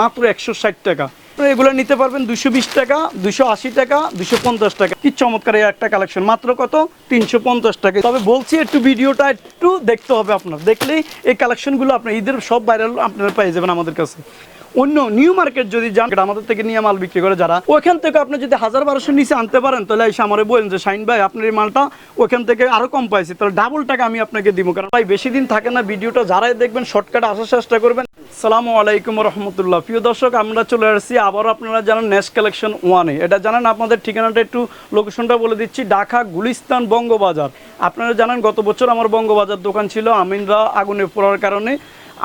মাত্র একশো ষাট টাকা। এগুলো নিতে পারবেন দুশো বিশ টাকা দুশো আশি টাকা দুশো পঞ্চাশ টাকা। কি চমৎকার একটা কালেকশন মাত্র কত? তিনশো পঞ্চাশ টাকা। তবে বলছি একটু ভিডিওটা একটু দেখতে হবে আপনার। দেখলেই এই কালেকশনগুলো আপনার ঈদের সব ভাইরাল আপনারা পেয়ে যাবেন আমাদের কাছে। অন্য নিউ মার্কেট যদি যান আমাদের থেকে নিয়ে মাল বিক্রি করে যারা ওখান থেকে আপনি যদি হাজার বারোশো নিচে আনতে পারেন, তাহলে এসে আমারে বলেন যে শাইন ভাই, আপনার এই মালটা ওখান থেকে আরও কম পাইছি। তাহলে ডাবল টাকা আমি আপনাকে দিব। কারণ ভাই, বেশি দিন থাকে না, ভিডিওটা যারাই দেখবেন শর্টকাট আসার চেষ্টা করবেন। সালামু আলাইকুম রহমতুল্লাহ। প্রিয় দর্শক, আমরা চলে আসছি আবারও আপনারা জানেন নেশ কালেকশন ওয়ানে এটা জানেন আপনাদের ঠিকানাটা একটু লোকেশনটা বলে দিচ্ছি, ঢাকা গুলিস্তান বঙ্গবাজার। আপনারা জানেন গত বছর আমার বঙ্গবাজার দোকান ছিল আমিনরা আগুনে পড়ার কারণে।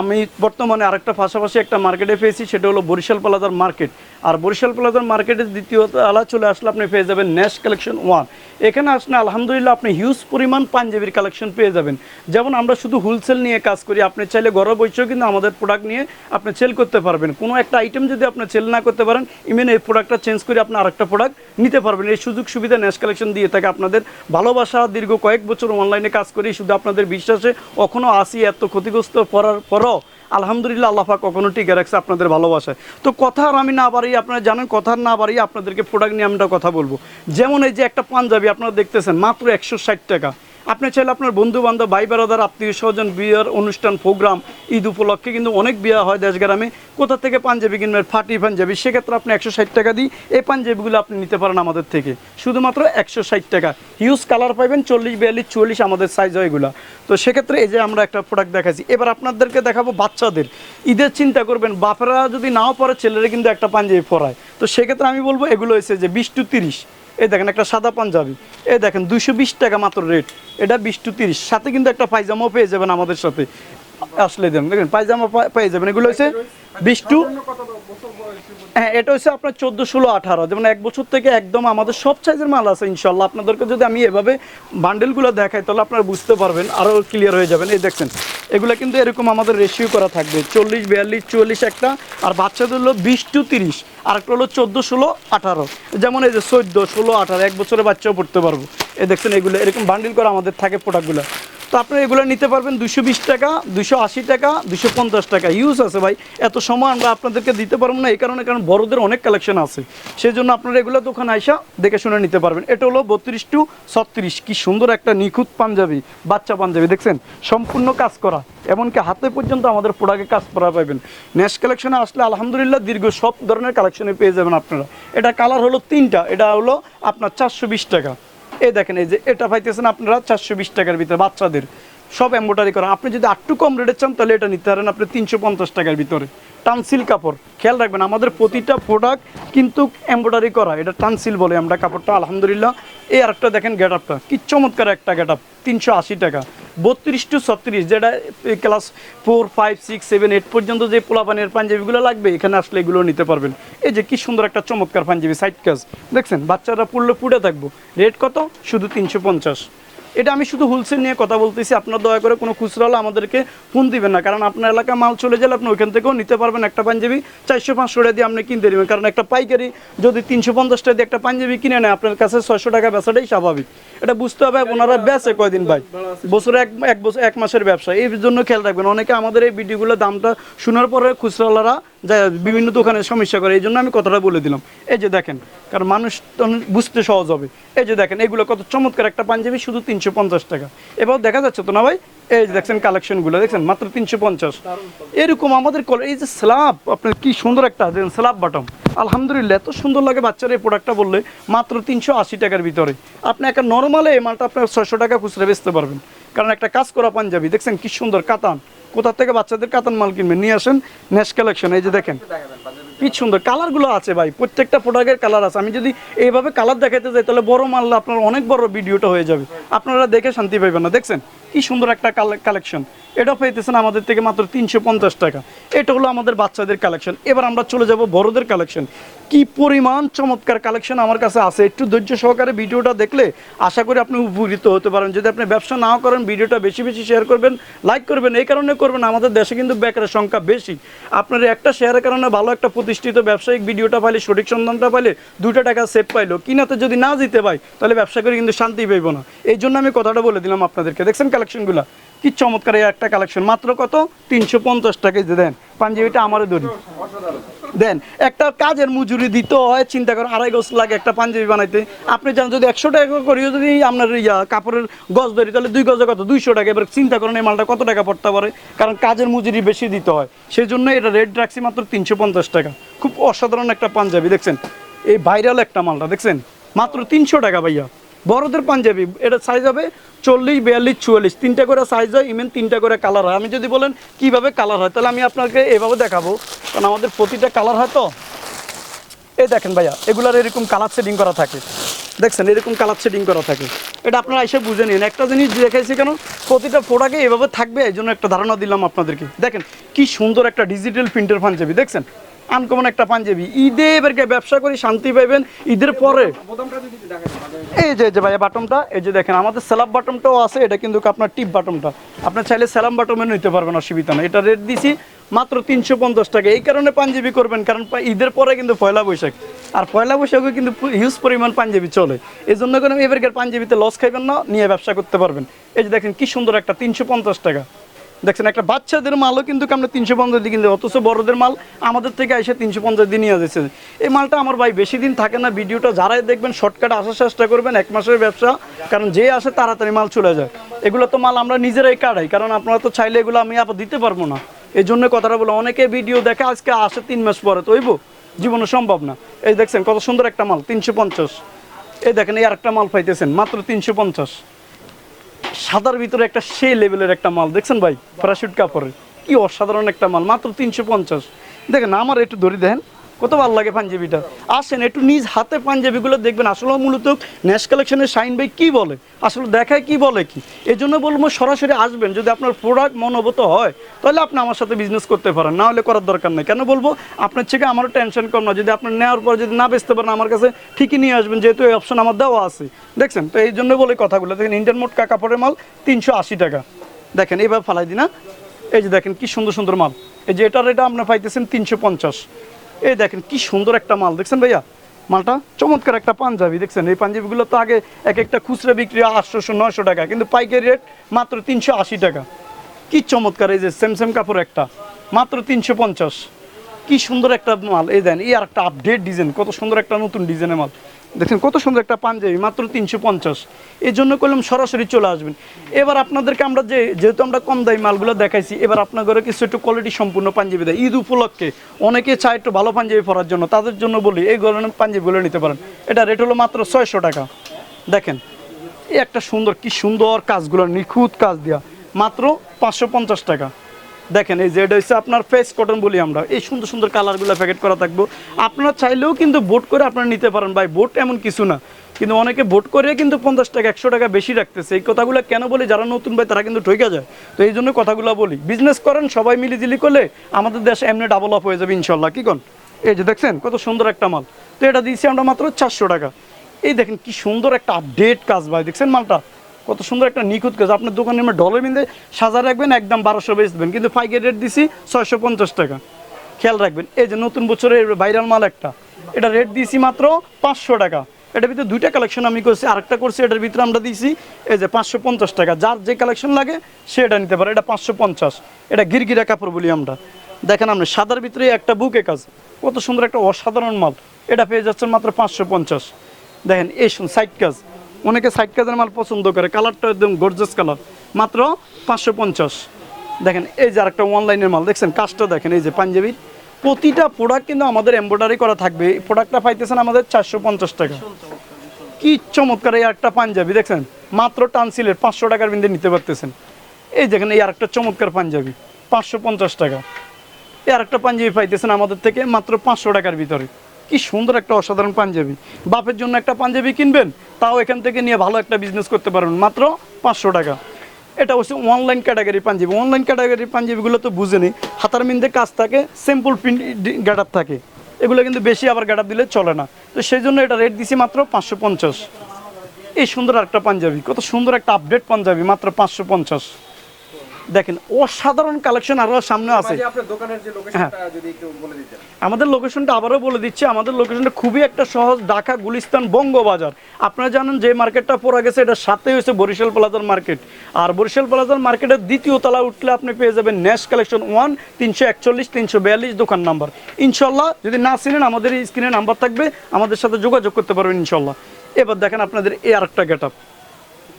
আমি বর্তমানে আরেকটা পাশাপাশি একটা মার্কেটে পেয়েছি, সেটা হলো বরিশাল প্লাজার মার্কেট আর বরিশাল প্লাজার মার্কেটের দ্বিতীয় আলা চলে আসলে আপনি পেয়ে যাবেন নেক্সট কালেকশন ওয়ান এখানে আসলে আলহামদুলিল্লাহ আপনি হিউজ পরিমাণ পাঞ্জাবির কালেকশন পেয়ে যাবেন। যেমন আমরা শুধু হোলসেল নিয়ে কাজ করি, আপনি চাইলে ঘরে বসেও কিন্তু আমাদের প্রোডাক্ট নিয়ে আপনি সেল করতে পারবেন। কোনো একটা আইটেম যদি আপনি সেল না করতে পারেন ইভেন এই প্রোডাক্টটা চেঞ্জ করে আপনি আরেকটা প্রোডাক্ট নিতে পারবেন। এই সুযোগ সুবিধা নেক্সট কালেকশন দিয়ে থাকে আপনাদের। ভালোবাসা দীর্ঘ কয়েক বছর অনলাইনে কাজ করি শুধু আপনাদের বিশ্বাসে কখনো আসি, এত ক্ষতিগ্রস্ত পড়ার পরও আলহামদুলিল্লাহ আল্লাহা কখনো টিকে রাখছে আপনাদের ভালোবাসায়। তো কথা আর আমি না বাড়িয়ে, আপনারা জানেন, কথা না বাড়িয়ে আপনাদেরকে প্রোডাক্ট নিয়ে আমরা কথা বলব। যেমন এই যে একটা পাঞ্জাবি, আপনারা দেখতেছেন, মাত্র একশো ষাট টাকা। আপনি চাইলে আপনার বন্ধু বান্ধব ভাই বেড়াদার আত্মীয় স্বজন, বিয়ের অনুষ্ঠান, প্রোগ্রাম, ঈদ উপলক্ষে কিন্তু অনেক বিয়ে হয় দেশ গ্রামে কোথা থেকে পাঞ্জাবি কিনবেন? ফাটি পাঞ্জাবি। সেক্ষেত্রে আপনি একশো ষাট টাকা দিই এই পাঞ্জাবিগুলো আপনি নিতে পারেন আমাদের থেকে। শুধুমাত্র একশো ষাট টাকা। হিউজ কালার পাইবেন, চল্লিশ, বিয়াল্লিশ, চুয়াল্লিশ আমাদের সাইজ হয় এগুলো। তো সেক্ষেত্রে এই যে আমরা একটা প্রোডাক্ট দেখাচ্ছি, এবার আপনাদেরকে দেখাবো বাচ্চাদের। ঈদের চিন্তা করবেন, বাপেরা যদি নাও পরে, ছেলেরা কিন্তু একটা পাঞ্জাবি পরায়। তো সেক্ষেত্রে আমি বলব, এগুলো হয়েছে যে বিশ টু তিরিশ। এই দেখেন একটা সাদা পাঞ্জাবি। এই দেখেন দুশো টাকা মাত্র রেট এটা বিশ টু তিরিশ। সাথে কিন্তু একটা পায়জামাও পেয়ে যাবেন আমাদের সাথে। আসলে দেন। দেখেন, পায়জামা পেয়ে যাবেন। এগুলো হচ্ছে বিশ টু হ্যাঁ এটা হচ্ছে আপনার চোদ্দ, ষোলো, আঠারো। যেমন এক বছর থেকে একদম আমাদের সব সাইজের মাল আছে, ইনশাল্লাহ। আপনাদেরকে যদি আমি এভাবে বান্ডেলগুলো দেখাই, তাহলে আপনারা বুঝতে পারবেন আরও ক্লিয়ার হয়ে যাবেন। এই দেখছেন এগুলো কিন্তু এরকম আমাদের রেশিও করা থাকবে। চল্লিশ, বিয়াল্লিশ, চুয়াল্লিশ একটা, আর বাচ্চাদের হলো বিশ টু তিরিশ আর একটা হলো চোদ্দ, ষোলো, আঠারো। যেমন এই যে চোদ্দ, ষোলো, আঠারো, এক বছরের বাচ্চাও পড়তে পারব। এই দেখছেন এগুলো এরকম বান্ডিল করা আমাদের থাকে প্রোডাক্টগুলো তো আপনারা এগুলো নিতে পারবেন দুশো বিশ টাকা দুশো আশি টাকা দুশো পঞ্চাশ টাকা। ইউজ আছে ভাই। এত সময় আমরা আপনাদেরকে দিতে পারব না, এই কারণে কারণ বড়দের অনেক কালেকশন আছে। সেই জন্য আপনারা এগুলো দোকানে আইসা দেখে শুনে নিতে পারবেন। এটা হলো বত্রিশ টু ছত্রিশ। কি সুন্দর একটা নিখুঁত পাঞ্জাবি, বাচ্চা পাঞ্জাবি, দেখছেন? সম্পূর্ণ কাজ করা। এমনকি হাতে পর্যন্ত আমাদের প্রোডাক্টে কাজ করা পাবেন নেক্সট কালেকশনে আসলে আলহামদুলিল্লাহ দীর্ঘ সব ধরনের কালেকশনে পেয়ে যাবেন আপনারা। এটা কালার হলো তিনটা। এটা হলো আপনার চারশো বিশ টাকা। এই দেখেন এই যে এটা পাইতেছেন আপনারা চারশো বিশ টাকার ভিতরে বাচ্চাদের। সব এম্বোটারি করা। আপনি যদি একটু কম রেটে চান, তাহলে এটা নিতে পারেন আপনি তিনশো পঞ্চাশ টাকার ভিতরে। টানসিল কাপড়। খেয়াল রাখবেন, আমাদের প্রতিটা প্রোডাক্ট কিন্তু এম্বোটারি করা। এটা টানসিল বলে আমরা কাপড়টা, আলহামদুলিল্লাহ। এই আরেকটা দেখেন গেট আপটা কি চমৎকার একটা গেট আপ তিনশো আশি টাকা। বত্রিশ টু ছত্রিশ, যেটা class four five six seven eight পর্যন্ত যে পোলাপানের পাঞ্জাবিগুলো লাগবে, এখানে আসলে এগুলো নিতে পারবেন। এই যে কি সুন্দর একটা চমৎকার পাঞ্জাবি সাইড কাজ দেখছেন, বাচ্চারা পড়লে পুড়ে থাকব। রেট কত? শুধু তিনশো পঞ্চাশ। এটা আমি শুধু হোলসেল নিয়ে কথা বলতেছি। আপনার দয়া করে কোনো খুচরা হলে আমাদেরকে ফোন দিবেন না, কারণ আপনার এলাকা মাল চলে গেলে আপনি ওইখান থেকেও নিতে পারবেন। একটা পাঞ্জাবি চারশো পাঁচশো টাকা দিয়ে আপনি কিনতে দেবেন কারণ একটা পাইকারি যদি তিনশো পঞ্চাশ টাকা দিয়ে একটা পাঞ্জাবি কিনে নেয়, আপনার কাছে ছয়শো টাকা বেচাটাই স্বাভাবিক। এটা বুঝতে হবে ওনারা বেচে কয়দিন ভাই? বছরে এক এক বছর, এক মাসের ব্যবসা। এই জন্য খেয়াল রাখবেন, অনেকে আমাদের এই ভিডিওগুলোর দামটা শোনার পরে খুচরাওয়ালারা বিভিন্ন দোকানে সমস্যা করে এই জন্য আমি কথাটা বলে দিলাম। এই যে দেখেন, কারণ মানুষ বুঝতে সহজ হবে। এই যে দেখেন, এগুলো কত চমৎকার একটা পাঞ্জাবি, শুধু তিনশো পঞ্চাশ টাকা। এবার দেখা যাচ্ছে তো না ভাই? এই যে দেখছেন কালেকশনগুলো দেখছেন? মাত্র তিনশো পঞ্চাশ। এরকম আমাদের কল- এই যে স্ল্যাব আপনার কি সুন্দর একটা স্ল্যাব বাটম আলহামদুলিল্লাহ, এত সুন্দর লাগে বাচ্চার এই প্রোডাক্টটা বললে, মাত্র তিনশো আশি টাকার ভিতরে। আপনি একটা নর্মালে এই মালটা আপনার ছয়শো টাকা খুচরা বেচতে পারবেন। কারণ একটা কাজ করা পাঞ্জাবি, দেখছেন কি সুন্দর কাতান। কোথা থেকে বাচ্চাদের কাতান মাল কিনবেন? নিয়ে আসেন নেক্সট কালেকশন এই যে দেখেন। কি সুন্দর কালারগুলো আছে ভাই, প্রত্যেকটা প্রোডাক্টের কালার আছে। আমি যদি এইভাবে কালার দেখাতে যাই, তাহলে বড় মানলে আপনার অনেক বড় ভিডিওটা হয়ে যাবে। আপনারা দেখে শান্তি পাইবেন না। দেখছেন কি সুন্দর একটা কালেকশন এটা পেয়েতেছেন আমাদের থেকে মাত্র তিনশো পঞ্চাশ টাকা। এটা হলো আমাদের বাচ্চাদের কালেকশন এবার আমরা চলে যাব বড়দের কালেকশন কি পরিমাণ চমৎকার কালেকশন আমার কাছে আছে? একটু ধৈর্য সহকারে ভিডিওটা দেখলে আশা করি আপনি উপকৃত হতে পারেন। যদি আপনি ব্যবসা নাও করেন, ভিডিওটা বেশি বেশি শেয়ার করবেন লাইক করবেন, এই কারণে করবেন আমাদের দেশে কিন্তু বেকারের সংখ্যা বেশি। আপনার একটা শেয়ারের কারণে ভালো একটা প্রতিষ্ঠিত ব্যবসায়িক ভিডিওটা পাইলে, সঠিক সন্ধানটা পাইলে দুটো টাকা সেভ পাইলো। কিনাতে যদি না দিতে পাই তাহলে ব্যবসা করে কিন্তু শান্তি পাইব না। এই জন্য আমি কথাটা বলে দিলাম আপনাদেরকে। দেখছেন কালেকশনগুলো কি চমৎকার একটা কালেকশন মাত্র কত? তিনশো পঞ্চাশ টাকা দেন। পাঞ্জাবিটা আমারও ধরি। দেন, একটা কাজের মজুরি দিতে হয়, চিন্তা করেন, আড়াই গজ লাগে একটা পাঞ্জাবি বানাইতে। আপনি জানেন যদি একশো টাকা করিও, যদি আপনার ইয়া, কাপড়ের গজ ধরি, তাহলে দুই গজে কত? দুইশো টাকা। এবার চিন্তা করেন, এই মালটা কত টাকা পড়তে পারে? কারণ কাজের মজুরি বেশি দিতে হয়। সেই জন্য এটা রেট রাখছি মাত্র তিনশো পঞ্চাশ টাকা। খুব অসাধারণ একটা পাঞ্জাবি, দেখছেন? এই ভাইরাল একটা মালটা, দেখছেন? মাত্র তিনশো টাকা ভাইয়া। বড়দের পাঞ্জাবি, এটা সাইজ হবে চল্লিশ, বিয়াল্লিশ, চুয়াল্লিশ। তিনটা করে সাইজ হয় ইমেন তিনটা করে কালার হয়। আমি যদি বলেন কীভাবে কালার হয়, তাহলে আমি আপনাকে এভাবে দেখাবো। কারণ আমাদের প্রতিটা কালার হয় তো। এই দেখেন ভাইয়া, এগুলার এরকম কালার সেটিং করা থাকে। দেখছেন, এরকম কালার সেটিং করা থাকে। এটা আপনারা এসে বুঝে নিন। একটা জিনিস দেখাইছি কেন, প্রতিটা ফোটাকে এভাবে থাকবে এই জন্য একটা ধারণা দিলাম আপনাদেরকে। দেখেন, কি সুন্দর একটা ডিজিটাল প্রিন্টের পাঞ্জাবি, দেখছেন? আনকমন একটা পাঞ্জাবি। ঈদে এবারকে ব্যবসা করি, শান্তি পাইবেন, ঈদের পরে। এই যে যে ভাইয়া বাটমটা এই যে দেখেন, আমাদের স্যালাব বাটমটাও আছে, এটা কিন্তু আপনার টিপ বাটমটা আপনার চাইলে স্যালাম বাটনে নিতে পারবেন, অসুবিধা নেই। এটা রেট দিছি মাত্র তিনশো পঞ্চাশ টাকা। এই কারণে পাঞ্জাবি করবেন, কারণ ঈদের পরে কিন্তু পয়লা বৈশাখ। আর পয়লা বৈশাখে কিন্তু হিউজ পরিমাণ পাঞ্জাবি চলে। এই জন্য করে এবারকার পাঞ্জাবিতে লস খাইবেন না, নিয়ে ব্যবসা করতে পারবেন। এই যে দেখেন, কি সুন্দর একটা তিনশো পঞ্চাশ টাকা। দেখছেন, একটা বাচ্চাদের মালও কিন্তু আমরা তিনশো পঞ্চাশ দিন কিনতে অথচ বড়দের মাল আমাদের থেকে এসে তিনশো পঞ্চাশ দিন নিয়ে যাচ্ছে। এই মালটা আমার ভাই বেশি দিন থাকে না, ভিডিওটা যারাই দেখবেন, শর্টকাট আসার চেষ্টা করবেন, এক মাসের ব্যবসা। কারণ যে আসে তাড়াতাড়ি মাল চলে যায়। এগুলো তো মাল আমরা নিজেরাই কাটাই, কারণ আপনারা তো চাইলে এগুলো আমি আবার দিতে পারব না। এই জন্য কথাটা বলো অনেকে ভিডিও দেখে আজকে আসে তিন মাস পরে, তো হইব? জীবনে সম্ভব না। এই দেখছেন, কত সুন্দর একটা মাল, তিনশো পঞ্চাশ। এই দেখেন, এই আরেকটা মাল পাইতেছেন, মাত্র তিনশো পঞ্চাশ। সাদার ভিতরে একটা সে লেভেলের একটা মাল। দেখছেন ভাই? প্যারাশুট কাপড়ের। কি অসাধারণ একটা মাল। মাত্র তিনশো পঞ্চাশ। দেখেন, আমার একটু ধরি দেখেন কত ভালো লাগে পাঞ্জাবিটা। আসেন একটু নিজ হাতে পাঞ্জাবিগুলো দেখবেন। আসলে মূলত ন্যাশ কালেকশনের শাইন ভাই কী বলে? আসলে দেখায় কি বলে কি? এই জন্য বলব সরাসরি আসবেন। যদি আপনার প্রোডাক্ট মনোভূত হয়, তাহলে আপনি আমার সাথে বিজনেস করতে পারেন। না হলে করার দরকার নেই। কেন বলব? আপনার থেকে আমারও টেনশন কম না। যদি আপনার নেওয়ার পর যদি না বেচতে পারেন, আমার কাছে ঠিকই নিয়ে আসবেন। যেহেতু এই অপশন আমার দেওয়া আছে। দেখছেন? তো এই জন্য বলে কথাগুলো। দেখেন ইন্ডিয়ান মোট কাপড়ের মাল তিনশো আশি টাকা। দেখেন এইভাবে ফালাই দিনা এই যে দেখেন, কি সুন্দর সুন্দর মাল। এই যে এটার এটা আপনার পাইতেছেন তিনশো পঞ্চাশ। এই দেখেন, কি সুন্দর একটা মাল। দেখছেন ভাইয়া? মালটা চমৎকার একটা পাঞ্জাবি, দেখছেন? এই পাঞ্জাবিগুলো তো আগে এক একটা খুচরো বিক্রি আটশোশো, নয়শো টাকা, কিন্তু পাইকারি রেট মাত্র তিনশো আশি টাকা। কি চমৎকার, এই যে সেম সেম কাপড় একটা, মাত্র তিনশো পঞ্চাশ। কি সুন্দর একটা মাল। এই দেন, এই আর একটা আপডেট ডিজাইন কত সুন্দর একটা নতুন ডিজাইনের মাল। দেখেন কত সুন্দর একটা পাঞ্জাবি, মাত্র তিনশো পঞ্চাশ। এই জন্য করলাম সরাসরি চলে আসবেন। এবার আপনাদেরকে আমরা যে, যেহেতু আমরা কম দামি মালগুলো দেখাইছি, এবার আপনার ঘরে কিছু একটু কোয়ালিটি সম্পূর্ণ পাঞ্জাবি দেয়। ঈদ উপলক্ষে অনেকে চায় একটু ভালো পাঞ্জাবি পরার জন্য। তাদের জন্য বলি, এই ধরনের পাঞ্জাবিগুলো নিতে পারেন। এটা রেট হলো মাত্র ছয়শো টাকা। দেখেন, এই একটা সুন্দর, কি সুন্দর কাজগুলো, নিখুঁত কাজ দেওয়া মাত্র পাঁচশো পঞ্চাশ টাকা। দেখেন, এই যে এটা হচ্ছে আপনার ফেস কটন বলি আমরা। এই সুন্দর সুন্দর কালারগুলো প্যাকেট করা থাকব। আপনারা চাইলেও কিন্তু বোট করে আপনারা নিতে পারেন। ভাই বোট এমন কিছু না। কিন্তু অনেকে বোট করে কিন্তু পঞ্চাশ টাকা, একশো টাকা বেশি রাখতেছে। এই কথাগুলো কেন বলি? যারা নতুন ভাই, তারা কিন্তু ঠকে যায়। তো এই জন্য কথাগুলো বলি। বিজনেস করেন, সবাই মিলিজিলি করলে আমাদের দেশ এমনি ডাবল আপ হয়ে যাবে ইনশাল্লাহ। কি কোন? এই যে দেখছেন, কত সুন্দর একটা মাল। তো এটা দিয়েছি আমরা মাত্র চারশো টাকা। এই দেখেন, কি সুন্দর একটা আপডেট কাজ ভাই। দেখছেন মালটা? কত সুন্দর একটা নিখুঁত কাজ। আপনার দোকানে আমরা ডলার বিন্দে সাজা রাখবেন, একদম বারোশো বেচবেন কিন্তু পাইকারি রেট দিছি ছয়শো পঞ্চাশ টাকা। খেয়াল রাখবেন, এই যে নতুন বছরের ভাইরাল মাল একটা, এটা রেট দিয়েছি মাত্র পাঁচশো টাকা। এটার ভিতরে দুইটা কালেকশন আমি করছি, আরেকটা করছি, এটার ভিতরে আমরা দিয়েছি এই যে পাঁচশো পঞ্চাশ টাকা। যার যে কালেকশন লাগে, সে এটা নিতে পারে, এটা পাঁচশো পঞ্চাশ। এটা গিরগিরা কাপড় বলি আমরা। দেখেন আপনি, সাদার ভিতরে একটা বুকে কাজ। কত সুন্দর একটা অসাধারণ মাল। এটা পেয়ে যাচ্ছেন মাত্র পাঁচশো পঞ্চাশ। দেখেন, এই সাইড কাজ। অনেকে সাইড কাজের মাল পছন্দ করে, কালারটা একদম গর্জাস কালার মাত্র পাঁচশো পঞ্চাশ। দেখেন, এই যে আরেকটা অনলাইনের মাল, দেখছেন? কাজটা দেখেন, এই যে পাঞ্জাবির। প্রতিটা প্রোডাক্ট কিন্তু আমাদের এমব্রয়ডারি করা থাকবে। এই প্রোডাক্টটা পাইতেছেন আমাদের চারশো পঞ্চাশ টাকা। কি চমৎকার এই একটা পাঞ্জাবি, দেখছেন? মাত্র টানসিলের পাঁচশো টাকার বিন্দে নিতে পারতেছেন। এই দেখেন, এই আরেকটা চমৎকার পাঞ্জাবি, পাঁচশো পঞ্চাশ টাকা। এই আরেকটা পাঞ্জাবি পাইতেছেন আমাদের থেকে মাত্র পাঁচশো টাকার ভিতরে। কি সুন্দর একটা অসাধারণ পাঞ্জাবি। বাপের জন্য একটা পাঞ্জাবি কিনবেন, তাও এখান থেকে নিয়ে ভালো একটা বিজনেস করতে পারবেন। মাত্র পাঁচশো টাকা। এটা হচ্ছে online category Punjabi. Online category পাঞ্জাবিগুলো তো বুঝেনি। হাতার মিন্দে কাজ থাকে সিম্পল প্রিন্ট গ্যাটার থাকে। এগুলো কিন্তু বেশি আবার গ্যাটার দিলে চলে না। তো সেই জন্য এটা রেট দিছি মাত্র পাঁচশো পঞ্চাশ। এই সুন্দর একটা পাঞ্জাবি। কত সুন্দর একটা আপডেট পাঞ্জাবি, মাত্র পাঁচশো পঞ্চাশ। দেখেন অসাধারণ কালেকশন আরও সামনে আছে। মাঝে আপনার দোকানের যে লোকেশনটা যদি একটু বলে দিতেন। আমাদের লোকেশনটা আবারও বলে দিচ্ছি আমাদের লোকেশনটা খুবই একটা সহজ ঢাকা গুলিস্তান বঙ্গবাজার। আপনারা জানেন যে মার্কেটটা পড়া গেছে এটা সাথে হয়েছে বরিশাল প্লাজার মার্কেট। আর বরিশাল প্লাজার মার্কেটের দ্বিতীয় তলা উঠলে আপনি পেয়ে যাবেন ন্যাশ কালেকশন ওয়ান তিনশো একচল্লিশ তিনশো বিয়াল্লিশ দোকান নাম্বার। ইনশাল্লাহ যদি না চিনেন আমাদের এই স্ক্রিনে নাম্বার থাকবে আমাদের সাথে যোগাযোগ করতে পারবেন ইনশাল্লাহ। এবার দেখেন আপনাদের এই আরেকটা গেট আপ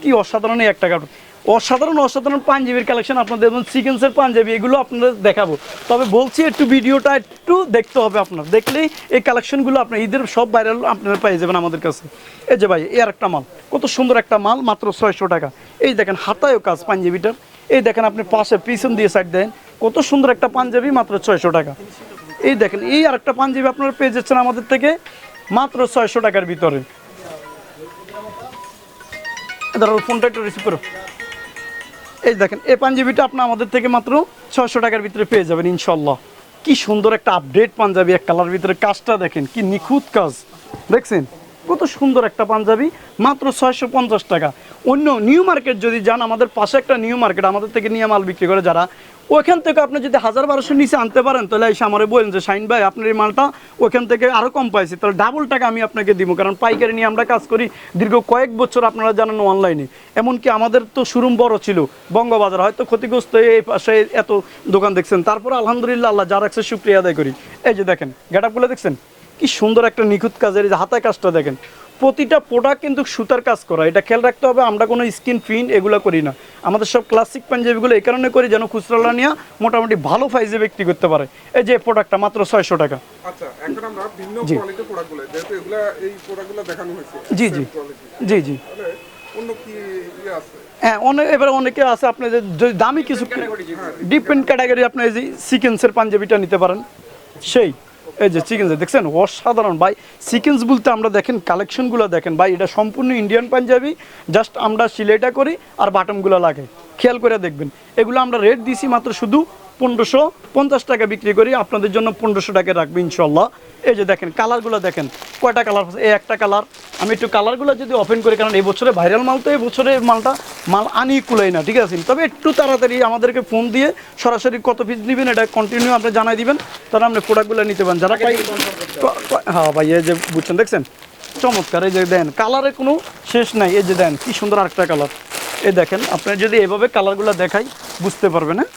কি অসাধারণ এই একটা কাপড় অসাধারণ অসাধারণ পাঞ্জাবির কালেকশন আপনাদের যেমন সিকেন্সের পাঞ্জাবি, এগুলো আপনাদের দেখাবো। তবে বলছি, একটু ভিডিওটা একটু দেখতে হবে আপনার। দেখলেই এই কালেকশনগুলো আপনার ঈদের সব ভাইরাল আপনারা পেয়ে যাবেন আমাদের কাছে। এই যে ভাই, এই আর একটা মাল। কত সুন্দর একটা মাল, মাত্র ছয়শো টাকা। এই দেখেন, হাতায়ও কাজ পাঞ্জাবিটার। এই দেখেন, আপনি পাশে পিছন দিয়ে সাইড দেন। কত সুন্দর একটা পাঞ্জাবি, মাত্র ছয়শো টাকা। এই দেখেন, এই আর একটা পাঞ্জাবি আপনারা পেয়ে যাচ্ছেন আমাদের থেকে, মাত্র ছয়শো টাকার ভিতরে। ফোনটা একটু রিসিভ করো। এই দেখেন, এই পাঞ্জাবিটা আপনি আমাদের থেকে মাত্র ছয়শো টাকার ভিতরে পেয়ে যাবেন, ইনশাল্লাহ। কি সুন্দর একটা আপডেট পাঞ্জাবি, এক কালার ভিতরে কাজটা দেখেন, কি নিখুঁত কাজ। দেখছেন? কত সুন্দর একটা পাঞ্জাবি, মাত্র ছয়শো পঞ্চাশ টাকা। অন্য নিউ মার্কেট যদি যান, আমাদের পাশে একটা নিউ মার্কেট আমাদের থেকে নিয়ে মাল বিক্রি করে যারা, ওইখান থেকে আপনি যদি হাজার বারোশো নিচে আনতে পারেন, তাহলে এসে আমারে বলেন যে শাইন ভাই, আপনার এই মালটা ওইখান থেকে আরও কম পাইছি। তাহলে ডাবল টাকা আমি আপনাকে দিব, কারণ পাইকারি নিয়ে আমরা কাজ করি দীর্ঘ কয়েক বছর আপনারা জানেন অনলাইনে এমনকি আমাদের তো শোরুম বড় ছিল, বঙ্গবাজার, হয়তো ক্ষতিগ্রস্ত এই পাশে এত দোকান দেখছেন। তারপর আলহামদুলিল্লাহ, আল্লাহ যা রাখছে, শুক্রিয়া আদায় করি। এই যে দেখেন গেটআপগুলো দেখছেন? কি সুন্দর একটা নিখুঁত কাজের এই যে হাতায় কাজটা দেখেন। প্রতিটা প্রোডাক্ট কিন্তু সুতার কাজ করা। এটা খেয়াল রাখতে হবে আমরা কোনো স্কিন প্রিন্ট এগুলো করি না। আমাদের সব ক্লাসিক পাঞ্জাবিগুলো এই কারণে করি যেন খুচরা নিয়ে মোটামুটি ভালো ফাইজে বিক্রি করতে পারে। এই যে প্রোডাক্টটা মাত্র ছয়শো টাকা। আচ্ছা এখন আমরা ভিন্ন জি। কোয়ালিটির প্রোডাক্টগুলো যেহেতু এগুলা এই প্রোডাক্টগুলো দেখানো হয়েছে জি জি। জি জি। তাহলে অন্য কি ইয়ে আছে? হ্যাঁ অনেক এবার অনেকে আছে আপনি যে যদি দামি কিছু ডিপেন্ড ক্যাটাগরি আপনি এই যে সিকেন্সের পাঞ্জাবিটা নিতে পারেন। সেই। এই যে চিকেন দেখছেন? অসাধারণ। ভাই চিকেনস বলতে আমরা দেখেন কালেকশনগুলো দেখেন। ভাই, এটা সম্পূর্ণ ইন্ডিয়ান পাঞ্জাবি জাস্ট আমরা সিলাইটা করি আর বাটনগুলো লাগে। খেয়াল করে দেখবেন। এগুলো আমরা রেট দিছি মাত্র শুধু পনেরোশো পঞ্চাশ টাকা বিক্রি করি, আপনাদের জন্য পনেরোশো টাকা রাখব ইনশাল্লাহ। এই যে দেখেন, কালারগুলো দেখেন, কয়টা কালার এই একটা কালার, আমি একটু কালারগুলো যদি ওপেন করি, কারণ এই বছরে ভাইরাল মাল তো, এই বছরে মালটা, মাল আনি কুলাই না, ঠিক আছে? তবে একটু তাড়াতাড়ি আমাদেরকে ফোন দিয়ে সরাসরি কত পিস নেবেন, এটা কন্টিনিউ আপনি জানাই দিবেন, তাহলে আপনি প্রোডাক্টগুলো নিতে পারেন। যারা হ্যাঁ ভাই, এই যে বুঝছেন, দেখছেন? চমৎকার, এই যে দেন, কালারে কোনো শেষ নাই, এই যে দেন, কি সুন্দর আরেকটা কালার। এই দেখেন, আপনি যদি এভাবে কালারগুলো দেখাই, বুঝতে পারবেন হ্যাঁ?